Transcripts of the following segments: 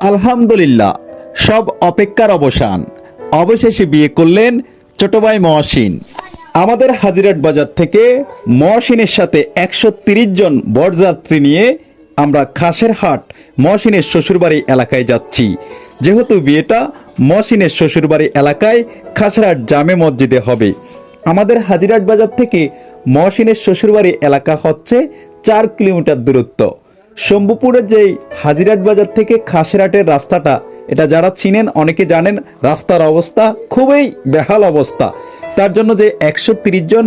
আলহামদুলিল্লাহ, সব অপেক্ষার অবসান। অবশেষে বিয়ে করলেন ছোট ভাই মহসিন। আমাদের হাজিরাট বাজার থেকে মহসিনের সাথে একশো জন বরযাত্রী নিয়ে আমরা খাসের হাট মহসিনের শ্বশুরবাড়ি এলাকায় যাচ্ছি। যেহেতু বিয়েটা মহসিনের শ্বশুরবাড়ি এলাকায় খাসেরহাট জামে মসজিদে হবে। আমাদের হাজিরাট বাজার থেকে মহসিনের শ্বশুরবাড়ি এলাকা হচ্ছে চার কিলোমিটার দূরত্ব। শম্ভুপুরের যেই হাজিরাট বাজার থেকে খাসেরহাটের রাস্তাটা, এটা যারা চিনেন অনেকে জানেন রাস্তার অবস্থা খুবই বেহাল অবস্থা। তার জন্য যে একশো জন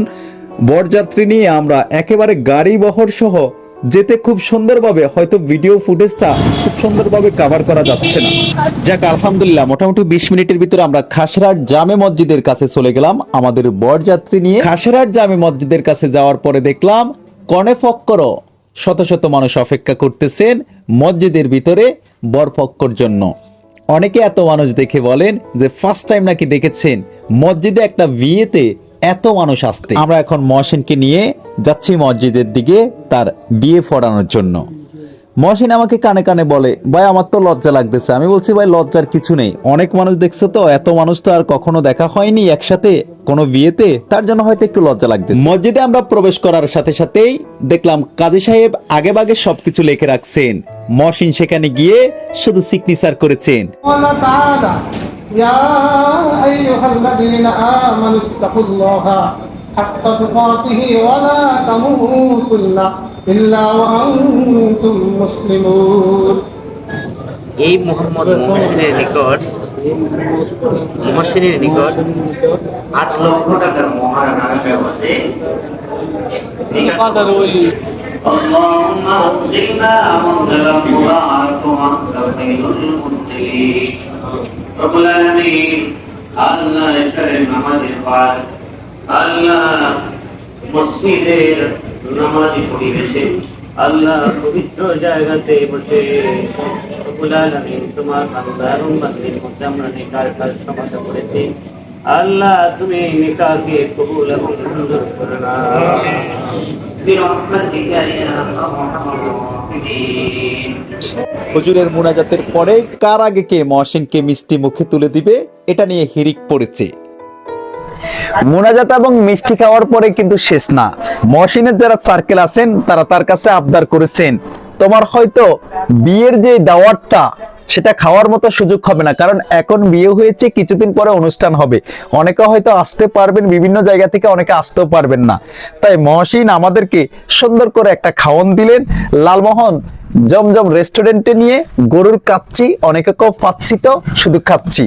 বরযাত্রী নিয়ে আমরা একেবারে গাড়ি বহর সহ যেতে খুব সুন্দরভাবে, হয়তো ভিডিও ফুটেজটা খুব সুন্দরভাবে কাভার করা যাচ্ছে না। যাক, আলহামদুলিল্লাহ, মোটামুটি বিশ মিনিটের ভিতরে আমরা খাসরাট জামে মসজিদের কাছে চলে গেলাম আমাদের বরযাত্রী নিয়ে। খাসরাট জামে মসজিদের কাছে যাওয়ার পরে দেখলাম কনে ফক্কর শত শত মানুষ অপেক্ষা করতেছেন মসজিদের ভিতরে বরপক্ষর জন্য। অনেকে এত মানুষ দেখে বলেন যে ফার্স্ট টাইম নাকি দেখেছেন মসজিদে একটা বিয়েতে এত মানুষ আসতে। আমরা এখন মহসিনকে নিয়ে যাচ্ছি মসজিদের দিকে তার বিয়ে পড়ানোর জন্য। মহসিন আমাকে কানে কানে বলে, ভাই, আমার তো লজ্জা লাগতেছে। আমি বলছি, ভাই, লজ্জার কিছু নেই। অনেক মানুষ দেখছ তো? এত মানুষ তো আর কখনো দেখা হয়নি একসাথে? কোনো বিয়েতে তার জন্য হয়তো একটু লজ্জা লাগতেছে। মসজিদে আমরা প্রবেশ করার সাথে সাথেই দেখলাম কাজী সাহেব আগে বাগে সবকিছু লেখে রাখছেন। মহসিন সেখানে গিয়ে শুধু সিগনেচার করেছেন। মুসলিমুন। এই মোহাম্মদ মহসিনের নিকট মহসিনের নিকট আট লক্ষ টাকার মহারানা ব্যবহারে اللهم انزلنا منزلا مبارك وانت خير المنزلين رب العالمين আল্লাহ শরীর নামাজের পার আল্লাহ মসজিদের নামাজি পরিবেশে আল্লাহ পবিত্র জায়গাতে বসে তোমার বান্দার মধ্যে আমরা নিকার কাজ সমাধা করেছি। আল্লাহ তুমি নিকাকে কবুল এবং সুন্দর করে হুজুরের মুনাজাতের পরে কার আগে কে মহাসিংকে মিষ্টি মুখে তুলে দিবে? এটা নিয়ে হিরিক পড়েছে। মোনাজাত এবং মিষ্টি খাওয়ার পরে কিন্তু শেষ না। মহসিনের যারা সার্কেল আছেন, তারা তার কাছে আবদার করেছেন, তোমার হয়তো বিয়ের যে দাওয়াতটা, সেটা খাওয়ার মতো সুযোগ হবে না, কারণ এখন বিয়ে হয়েছে, কিছুদিন পরে অনুষ্ঠান হবে। অনেকে হয়তো আসতে পারবেন, বিভিন্ন জায়গা থেকে অনেকে আসতেও পারবেন না। তাই মহসিন আমাদেরকে সুন্দর করে একটা খাওয়ন দিলেন। লালমোহন, জমজম রেস্টুরেন্টে নিয়ে গরুর কাচ্ছি অনেকে কেউ পাচ্ছি তো, শুধু খাচ্ছি।